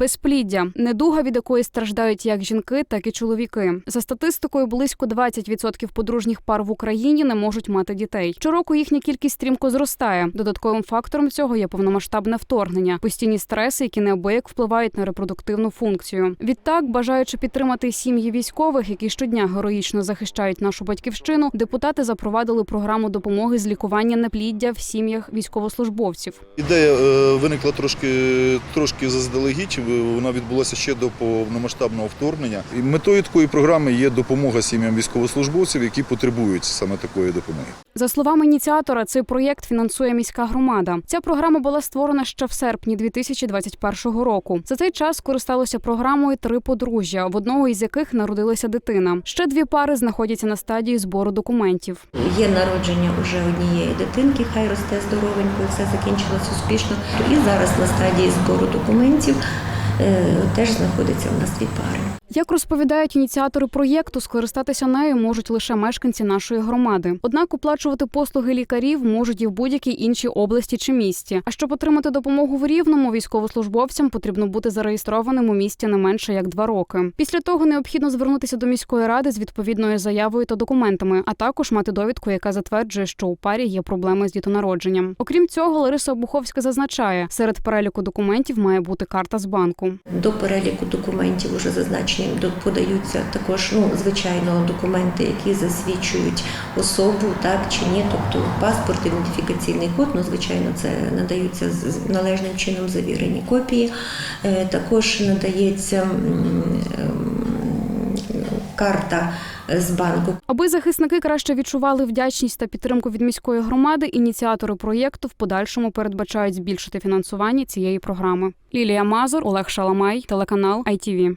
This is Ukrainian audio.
Безпліддя недуга, від якої страждають як жінки, так і чоловіки. За статистикою, близько 20% подружніх пар в Україні не можуть мати дітей. Щороку їхня кількість стрімко зростає. Додатковим фактором цього є повномасштабне вторгнення, постійні стреси, які неабияк впливають на репродуктивну функцію. Відтак, бажаючи підтримати сім'ї військових, які щодня героїчно захищають нашу батьківщину, депутати запровадили програму допомоги з лікування непліддя в сім'ях військовослужбовців. Ідея е, виникла трошки, трошки заздалегідь. Вона відбулася ще до повномасштабного вторгнення. І метою такої програми є допомога сім'ям військовослужбовців, які потребують саме такої допомоги. За словами ініціатора, цей проєкт фінансує міська громада. Ця програма була створена ще в серпні 2021 року. За цей час користалося програмою три подружжя, в одного із яких народилася дитина. Ще дві пари знаходяться на стадії збору документів. Є народження уже однієї дитинки, хай росте здоровенько, все закінчилось успішно. І зараз на стадії збору документів е, теж знаходиться у нас дві пари. Як розповідають ініціатори проєкту, скористатися нею можуть лише мешканці нашої громади. Однак оплачувати послуги лікарів можуть і в будь-якій іншій області чи місті. А щоб отримати допомогу в рівному, військовослужбовцям потрібно бути зареєстрованим у місті не менше як два роки. Після того необхідно звернутися до міської ради з відповідною заявою та документами, а також мати довідку, яка затверджує, що у парі є проблеми з дітонародженням. Окрім цього, Лариса Обуховська зазначає, серед переліку документів має бути карта з банку. До переліку документів уже зазначені до- подаються також, ну звичайно, документи, які засвідчують особу, так чи ні, тобто паспорт, ідентифікаційний код. Ну, звичайно, це надаються належним чином завірені копії. Е, Також надається карта з банку. Аби захисники краще відчували вдячність та підтримку від міської громади, ініціатори проєкту в подальшому передбачають збільшити фінансування цієї програми. Лілія Мазур, Олег Шаламай, телеканал ITV.